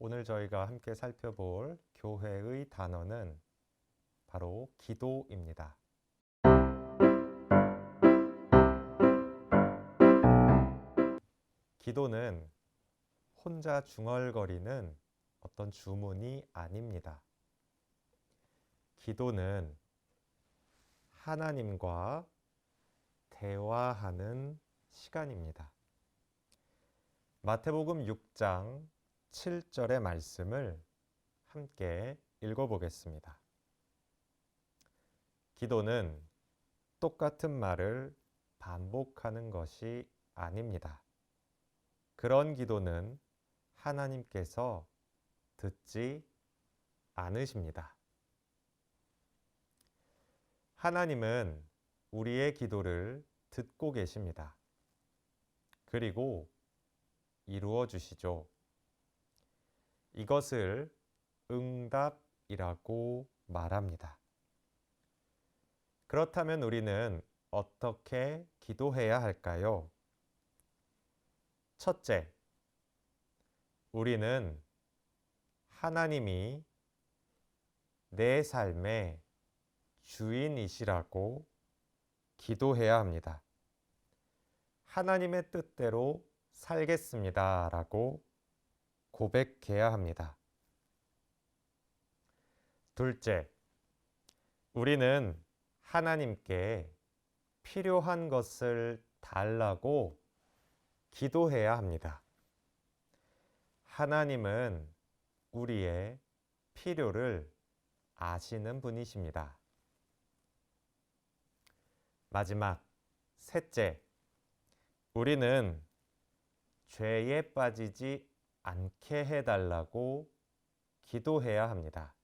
오늘 저희가 함께 살펴볼 교회의 단어는 바로 기도입니다. 기도는 혼자 중얼거리는 어떤 주문이 아닙니다. 기도는 하나님과 대화하는 시간입니다. 마태복음 6장 7절의 말씀을 함께 읽어보겠습니다. 기도는 똑같은 말을 반복하는 것이 아닙니다. 그런 기도는 하나님께서 듣지 않으십니다. 하나님은 우리의 기도를 듣고 계십니다. 그리고 이루어 주시죠. 이것을 응답이라고 말합니다. 그렇다면 우리는 어떻게 기도해야 할까요? 첫째, 우리는 하나님이 내 삶의 주인이시라고 기도해야 합니다. 하나님의 뜻대로 살겠습니다. 라고 고백해야 합니다. 둘째, 우리는 하나님께 필요한 것을 달라고 기도해야 합니다. 하나님은 우리의 필요를 아시는 분이십니다. 마지막, 셋째, 우리는 죄에 빠지지 않게 해달라고 기도해야 합니다.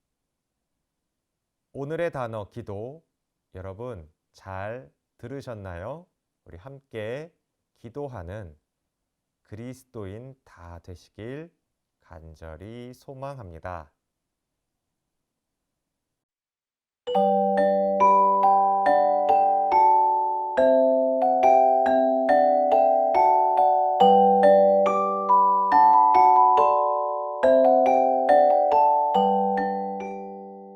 오늘의 단어 기도, 여러분 잘 들으셨나요? 우리 함께 기도하는 그리스도인 다 되시길 간절히 소망합니다.